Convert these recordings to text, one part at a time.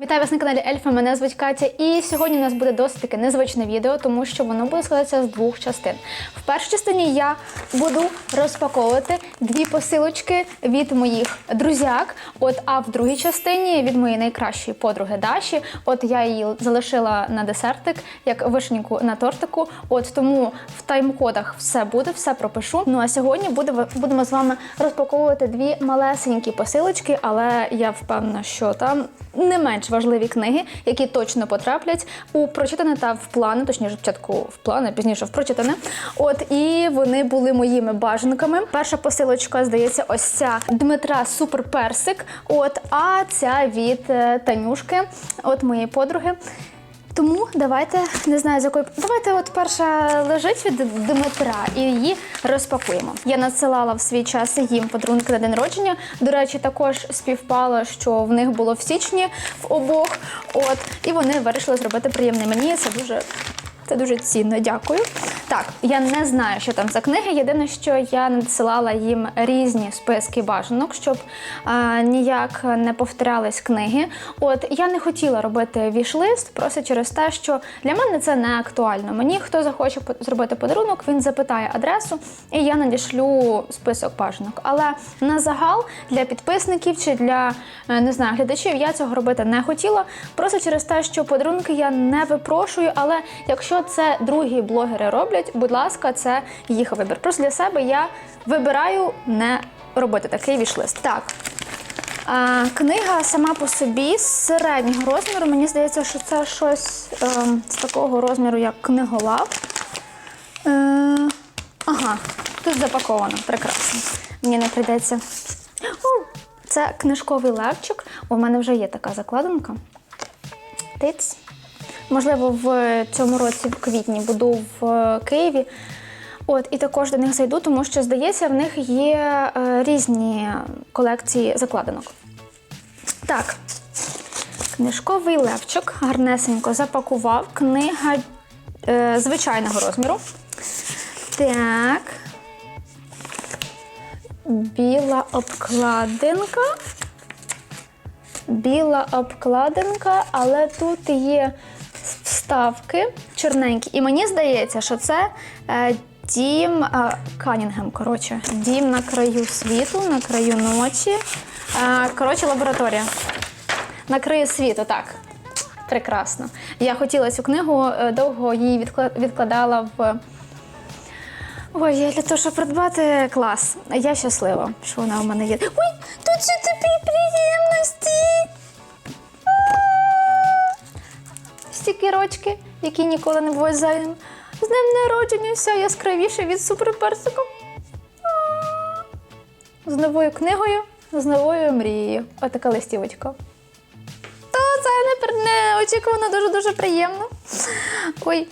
Вітаю вас на каналі Ельфа. Мене звуть Катя. І сьогодні у нас буде досить таке незвичне відео, тому що воно буде складатися з двох частин. В першій частині я буду розпаковувати дві посилочки від моїх друзяк. От, а в другій частині від моєї найкращої подруги Даші. От я її залишила на десертик, як вишеньку на тортику. От тому в тайм-кодах все буде, все пропишу. Ну а сьогодні буде, будемо з вами розпаковувати дві малесенькі посилочки, але я впевнена, що там не менш важливі книги, які точно потраплять у прочитане та в плани, точніше, спочатку в плани, пізніше в прочитане. От і вони були моїми бажанками. Перша посилочка, здається, ось ця Дмитра Суперперсик. От, а ця від е, Танюшки, от моєї подруги. Тому давайте не знаю з якої. Давайте, от перша лежить від Дмитра і її розпакуємо. Я надсилала в свій час їм подарунки на день народження. До речі, також співпало, що в них було в січні в обох. От і вони вирішили зробити приємне мені. Це дуже. Це дуже цінно, дякую. Так, я не знаю, що там за книги. Єдине, що я надсилала їм різні списки бажанок, щоб а, ніяк не повторялись книги. От я не хотіла робити вішлист, просто через те, що для мене це не актуально. Мені хто захоче зробити подарунок, він запитає адресу, і я надішлю список бажанок. Але на загал для підписників чи для е, не знаю глядачів я цього робити не хотіла. Просто через те, що подарунки я не випрошую. Але якщо це другі блогери роблять, будь ласка, це їх вибір. Просто для себе я вибираю не робити такий вішлист. Так. А, книга сама по собі з середнього розміру. Мені здається, що це щось ем, з такого розміру, як книголав. Е, ага, тут запаковано. Прекрасно. Мені не прийдеться. О, це книжковий левчик. У мене вже є така закладинка. Тиць. Можливо, в цьому році, в квітні, буду в е, Києві. От, і також до них зайду, тому що, здається, в них є е, різні колекції закладинок. Так, книжковий левчик гарнесенько запакував. Книга е, звичайного розміру. Так. Біла обкладинка. Біла обкладинка, але тут є вставки чорненькі. І мені здається, що це е, дім е, Канінгем. Коротше, дім на краю світу, на краю ночі. Е, коротше, лабораторія. На краю світу, так. Прекрасно. Я хотіла цю книгу, довго її відкладала в. Ой, я для того, щоб придбати клас. Я щаслива, що вона у мене є. Ой, тут же тобі приємності. Стікерочки, які ніколи не бувають зайвим. З ним народження все яскравіше від суперперсику. З новою книгою, з новою мрією. Отака листівочка. То це не, неочікувано, дуже-дуже приємно. Ой.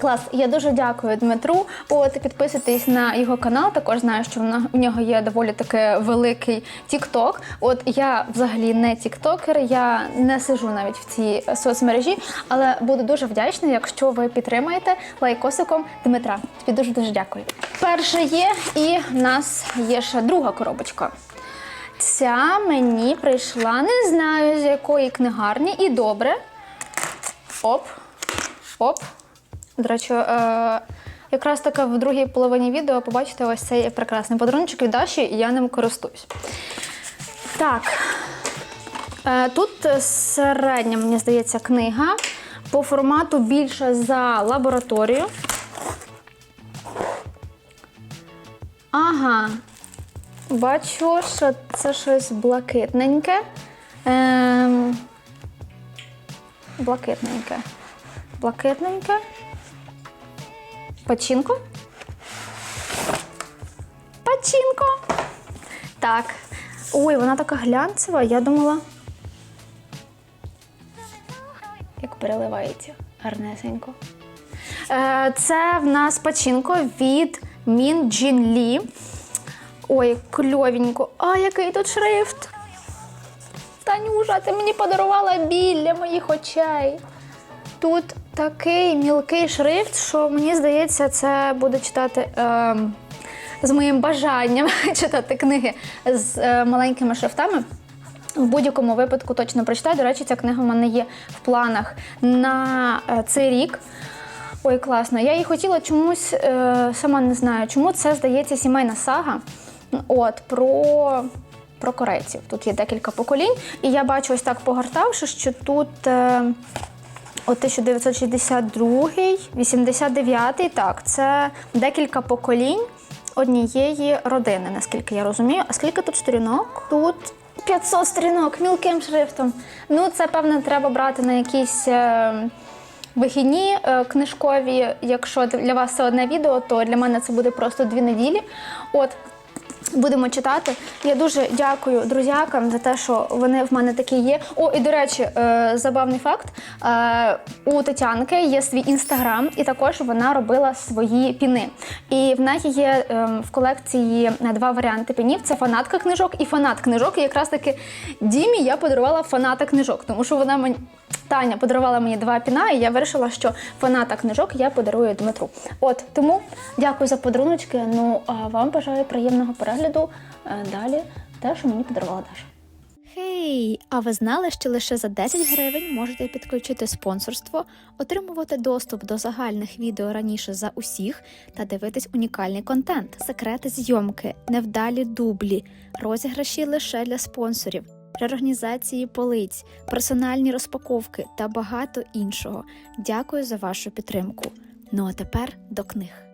Клас, я дуже дякую Дмитру. От підписуйтесь на його канал. Також знаю, що в нього є доволі таки великий Тікток. От я взагалі не тіктокер, я не сижу навіть в цій соцмережі, але буду дуже вдячна, якщо ви підтримаєте лайкосиком Дмитра. Тобі дуже дуже дякую. Перше є, і в нас є ще друга коробочка. Ця мені прийшла, не знаю з якої книгарні, і добре. Оп, оп. До речі, е, якраз таки в другій половині відео побачите ось цей прекрасний подарунок від Даші, і я ним користуюсь. Так. Е, тут середня, мені здається, книга. По формату більше за лабораторію. Ага. Бачу, що це щось блакитненьке. Ем, блакитненьке. Блакитненьке. Пачінко? Пачінко. Так. Ой, вона така глянцева, я думала. Як переливається гарнесенько. Е, це в нас пачінко від Мін Джін Лі. Ой, кльовенько. А, який тут шрифт. Танюша, ти мені подарувала біль для моїх очей. Тут такий мілкий шрифт, що мені здається, це буде читати ем, з моїм бажанням читати книги з е, маленькими шрифтами. В будь-якому випадку точно прочитаю. До речі, ця книга в мене є в планах на е, цей рік. Ой, класно. Я її хотіла чомусь, е, сама не знаю, чому це здається сімейна сага. От, про, про корейців. Тут є декілька поколінь. І я бачу ось так погортавши, що тут. Е, От 1962, 89, так, це декілька поколінь однієї родини, наскільки я розумію. А скільки тут сторінок? Тут 500 сторінок мілким шрифтом. Ну, це, певно, треба брати на якісь е, вихідні е, книжкові. Якщо для вас це одне відео, то для мене це буде просто дві неділі. От. Будемо читати. Я дуже дякую друзякам за те, що вони в мене такі є. О, і до речі, е, забавний факт: е, у Тетянки є свій інстаграм, і також вона робила свої піни. І в неї є е, в колекції два варіанти пінів: це фанатка книжок і фанат книжок. І якраз таки Дімі я подарувала фаната книжок, тому що вона мені. Таня подарувала мені два піна, і я вирішила, що фаната книжок я подарую Дмитру. От тому дякую за подаруночки. Ну а вам бажаю приємного перегляду. Е, Далі те, що мені подарувала Даша. Хей! А ви знали, що лише за 10 гривень можете підключити спонсорство, отримувати доступ до загальних відео раніше за усіх та дивитись унікальний контент, секрети зйомки, невдалі дублі, розіграші лише для спонсорів, реорганізації полиць, персональні розпаковки та багато іншого. Дякую за вашу підтримку. Ну а тепер до книг.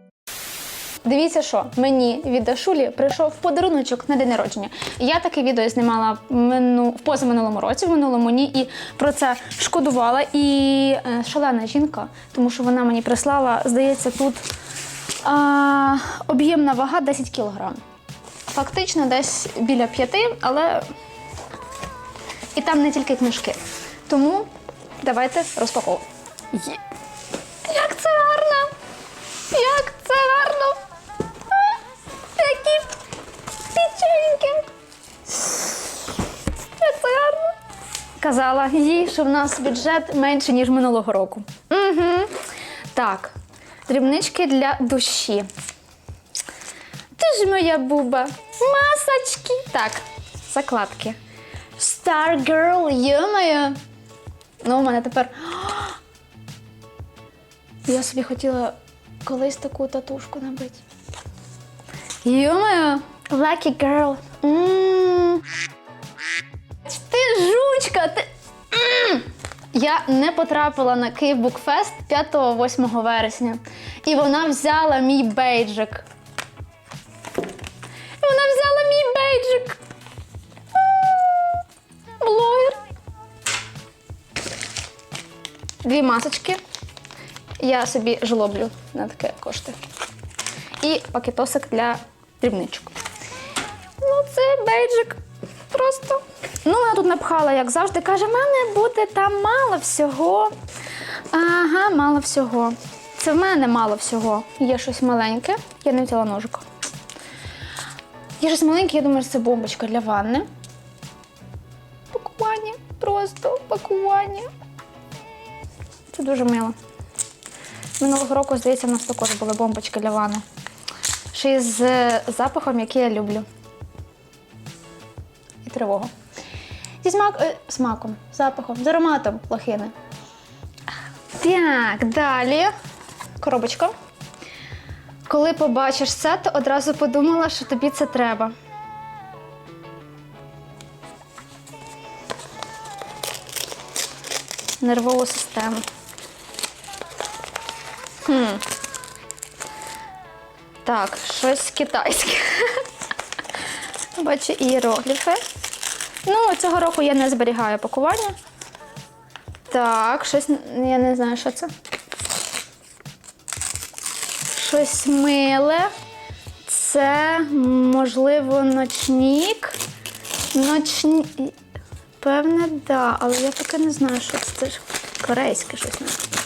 Дивіться, що мені від Дашулі прийшов подаруночок на день народження. Я таке відео знімала мину, в позаминулому році, в минулому ні, і про це шкодувала. І е, шалена жінка, тому що вона мені прислала, здається, тут а, об'ємна вага 10 кг. Фактично десь біля п'яти, але і там не тільки книжки. Тому давайте розпаковувати. Є. Як це гарно! Як це гарно! А, Які печеньки! Як це гарно! Казала їй, що в нас бюджет менше, ніж минулого року. Угу. Так, дрібнички для душі. Ти ж моя буба. Масочки. Так, закладки. Star Girl, йо-моє. Ну, у мене тепер. Я собі хотіла колись таку татушку набити. Йо-моє. Lucky Girl. М. Ти жучка, ти. Я не потрапила на Київ Букфест 5-8 вересня. І вона взяла мій бейджик. Вона взяла мій бейджик. Дві масочки. Я собі жлоблю на таке кошти. І пакетосик для дрібничок. Ну, це бейджик. Просто. Ну, вона тут напхала, як завжди, каже, в мене буде там мало всього. Ага, мало всього. Це в мене мало всього. Є щось маленьке. Я не взяла ножик. Є щось маленьке, я думаю, це бомбочка для ванни. Пакування. Просто пакування. Це дуже мило. Минулого року, здається, в нас також були бомбочки для ванни. Ще й з запахом, який я люблю. І тривогу. Зі смак... е, смаком, запахом, з ароматом лохини. Так, далі. Коробочка. Коли побачиш це, то одразу подумала, що тобі це треба. Нервову систему. Хм. Так, щось китайське. Бачу ієрогліфи. Ну, цього року я не зберігаю пакування. Так, щось, я не знаю, що це. Щось миле. Це, можливо, ночнік. Ночні... Певне, да, але я поки не знаю, що це. Корейське щось. мабуть.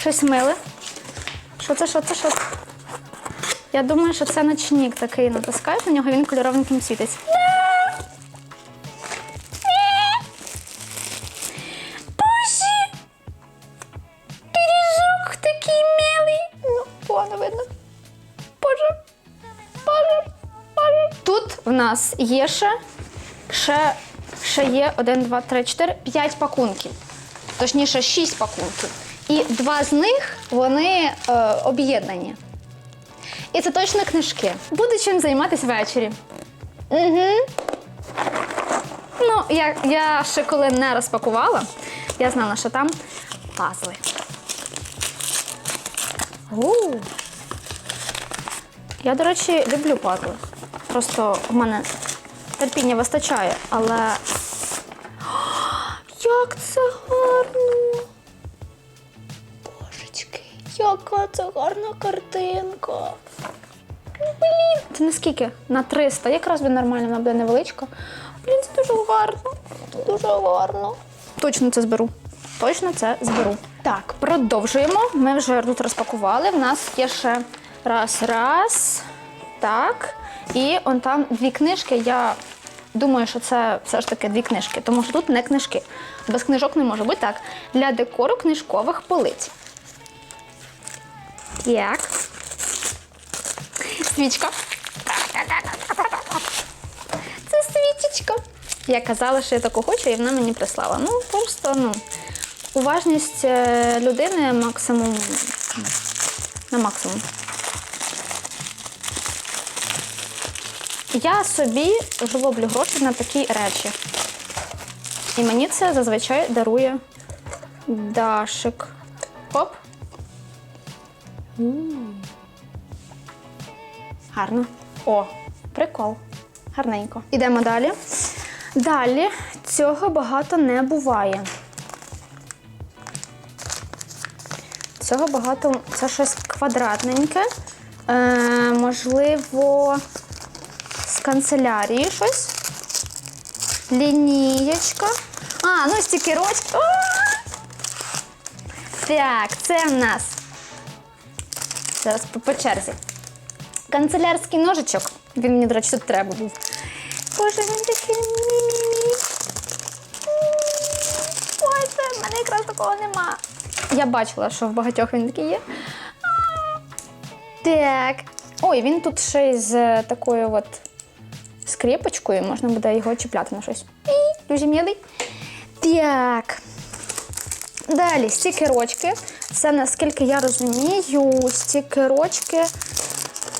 Щось миле. Що це, що це, що це? Я думаю, що це ночник такий натискаєш на нього, він кольоровеньким світиться. Боже! Пиріжок такий милий. Ну, погано видно. Боже. Боже. Боже. Тут в нас є ще ще, ще є 1, 2, 3, 4, 5 пакунків. Точніше, 6 пакунків. І два з них вони е, об'єднані. І це точно книжки. Буде чим займатися ввечері. Угу. Ну, я, я ще коли не розпакувала, я знала, що там пазли. У. Я, до речі, люблю пазли. Просто в мене терпіння вистачає, але. Як це гарно! Яка це гарна картинка. Блін, це наскільки? На 300. Якраз би нормально, вона буде невеличка. Блін, це дуже гарно. Дуже гарно. Точно це зберу. Точно це зберу. Так, продовжуємо. Ми вже тут розпакували. В нас є ще раз, раз. Так. І он там дві книжки. Я думаю, що це все ж таки дві книжки, тому що тут не книжки. Без книжок не може бути так. Для декору книжкових полиць. Так. Свічка. Це свічечка. Я казала, що я таку хочу, і вона мені прислала. Ну, просто, ну, уважність е, людини максимум. На максимум. Я собі жлоблю гроші на такі речі. І мені це зазвичай дарує Дашик. Оп. Гарно. О, прикол. Гарненько. Ідемо далі. Далі цього багато не буває. Цього багато, це щось квадратненьке. Е, можливо, з канцелярії щось. Лінієчка. А, ну стікерочки. Так, це в нас. Зараз по, черзі. Канцелярський ножичок. Він мені, до речі, тут треба був. Боже, він такий мі-мі-мі. Ой, це в мене якраз такого нема. Я бачила, що в багатьох він такий є. Так. Ой, він тут ще й з такою от скріпочкою, можна буде його чіпляти на щось. Дуже милий. Так. Далі стікерочки. Це наскільки я розумію, стікерочки.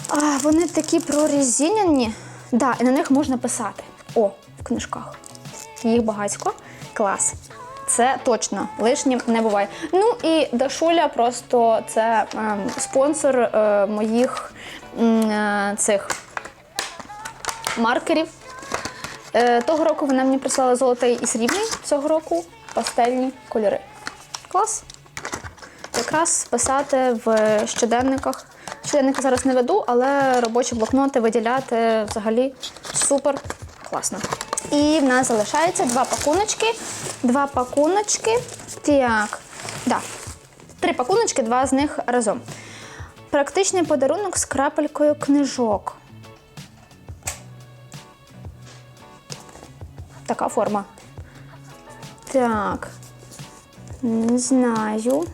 А, вони такі прорезиняні. Да, і на них можна писати. О, в книжках. Їх багатько. Клас. Це точно лишнім не буває. Ну і Дашуля просто це ем, спонсор е, моїх е, цих маркерів. Е, того року вона мені прислала золотий і срібний, цього року пастельні кольори. Клас. Якраз писати в щоденниках. Щоденники зараз не веду, але робочі блокноти виділяти взагалі супер класно. І в нас залишається два пакуночки. Два пакуночки. Так, да. Три пакуночки, два з них разом. Практичний подарунок з крапелькою книжок. Така форма. Так. Не знаю.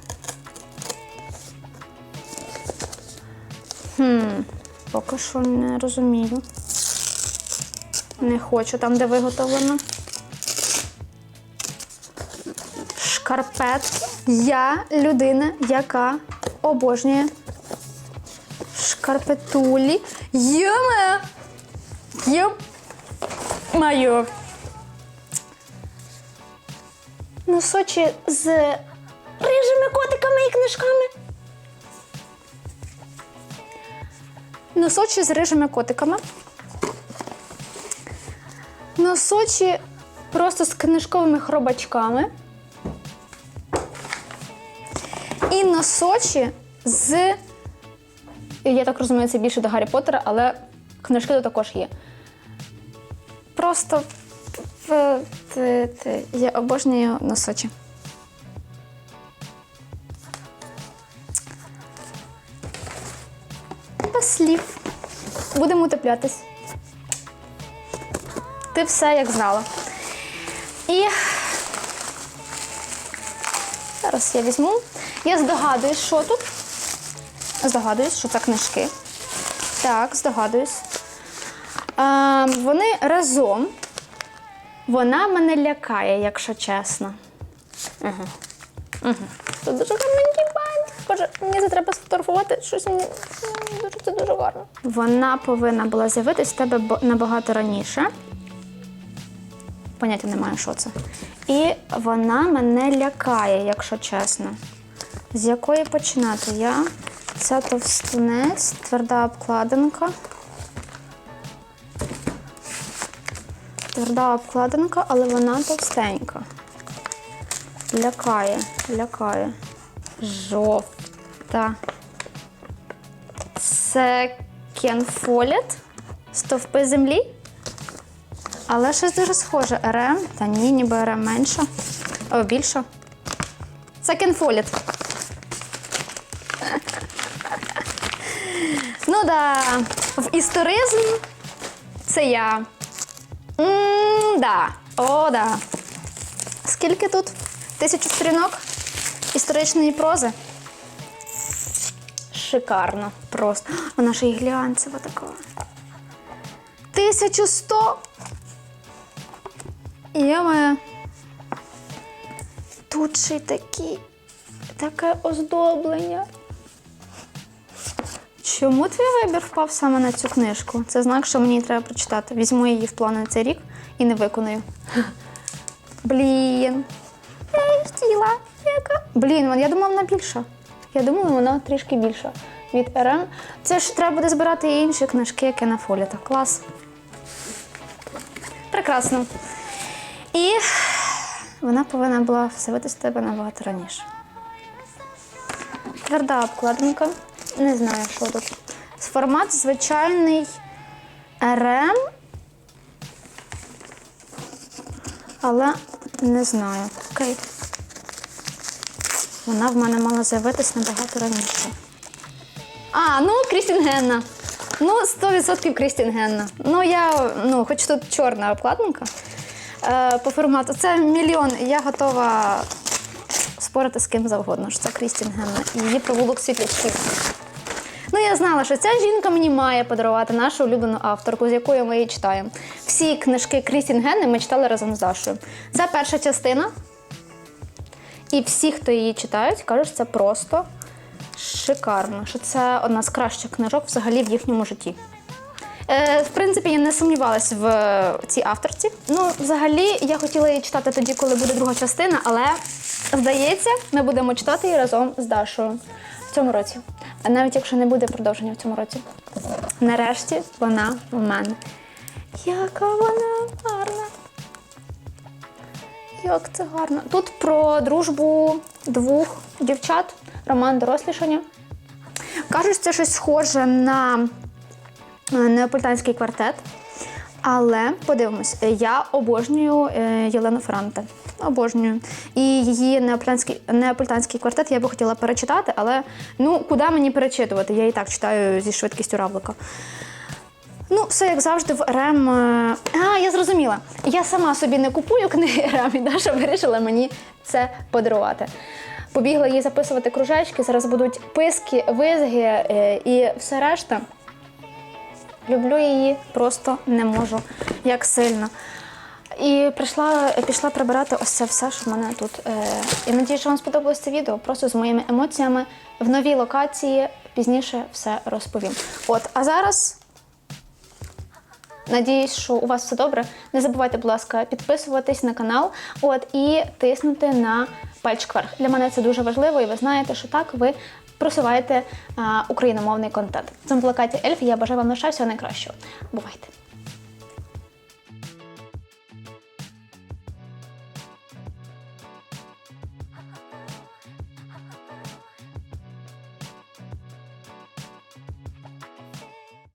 Хм, поки що не розумію. Не хочу там, де виготовлено. Шкарпетки. Я людина, яка обожнює шкарпетулі. Йоме! Йоп! Носочі з рижими котиками і книжками. Носочі з рижими котиками. Носочі просто з книжковими хробачками. І носочі з. Я так розумію, це більше до Гаррі Поттера, але книжки тут також є. Просто в- в- те- я обожнюю носочі. Без слів. Будемо утеплятись. Ти все як знала. І зараз я візьму. Я здогадуюсь, що тут. Здогадуюсь, що це книжки. Так, здогадуюсь. А, вони разом. Вона мене лякає, якщо чесно. Угу. Угу. Це дуже гарненький бантик. Боже, мені це треба сфотографувати. Щось мені дуже це дуже гарно. Вона повинна була з'явитись в тебе набагато раніше. Поняття немає, що це. І вона мене лякає, якщо чесно. З якої починати я? Це товстунець, тверда обкладинка. Тверда обкладинка, але вона товстенька. Лякає, лякає. Жовта. Це кенфоліт. Стовпи землі. Але щось дуже схоже. РМ. Та ні, ніби РМ менша. О, більша. Це кенфоліт. Ну да, в історизм це я. М да. О, да. Скільки тут? Тисячу сторінок історичної прози. Шикарно. Просто. Вона ще й глянцева така. 1100. Є Тут ще й такі, таке оздоблення. Чому твій вибір впав саме на цю книжку? Це знак, що мені її треба прочитати. Візьму її в плани на цей рік і не виконую. Блін. Я хотіла. Яка? Блін, я думала, вона більша. Я думала, вона трішки більша від РМ. Це ж треба буде збирати і інші книжки, які на фолітах. Клас. Прекрасно. І вона повинна була з'явитися в тебе набагато раніше. Тверда обкладинка. Не знаю, що тут. Формат звичайний РМ. Але не знаю. Окей. Вона в мене мала з'явитись набагато раніше. А, ну Крістін Генна. Ну, 100% Крістін Генна. Ну, я, ну, хоч тут чорна обкладинка е, по формату. Це мільйон. Я готова спорити з ким завгодно, що це Крістін Генна. Її провулок світлячків. Ну, я знала, що ця жінка мені має подарувати нашу улюблену авторку, з якою ми її читаємо. Всі книжки Крістін Генни ми читали разом з Дашою. Це перша частина. І всі, хто її читають, кажуть, що це просто шикарно, що це одна з кращих книжок взагалі в їхньому житті. Е, в принципі, я не сумнівалась в е, цій авторці. Ну, взагалі, я хотіла її читати тоді, коли буде друга частина, але здається, ми будемо читати її разом з Дашою в цьому році. Навіть якщо не буде продовження в цьому році. Нарешті вона в мене. Яка вона гарна! Як це гарно. Тут про дружбу двох дівчат, роман дорослішання. Кажуть, це щось схоже на е, неаполітанський квартет. Але подивимось, е, я обожнюю е, Єлену Франте. Обожнюю. І її неаполітанський, неаполітанський квартет я би хотіла перечитати, але ну куди мені перечитувати? Я і так читаю зі швидкістю равлика. Ну, все як завжди в РМ. е, А, я зрозуміла. Я сама собі не купую книги РМ, і Даша вирішила мені це подарувати. Побігла їй записувати кружечки, зараз будуть писки, визги і все решта. Люблю її, просто не можу як сильно. І прийшла, пішла прибирати ось це все, що в мене тут. Е, і надію, що вам сподобалось це відео. Просто з моїми емоціями в новій локації пізніше все розповім. От, а зараз Надіюсь, що у вас все добре. Не забувайте, будь ласка, підписуватись на канал от, і тиснути на пальчик вверх. Для мене це дуже важливо, і ви знаєте, що так ви просуваєте україномовний контент. Це була Катя Ельф. Я бажаю вам лише всього найкращого. Бувайте!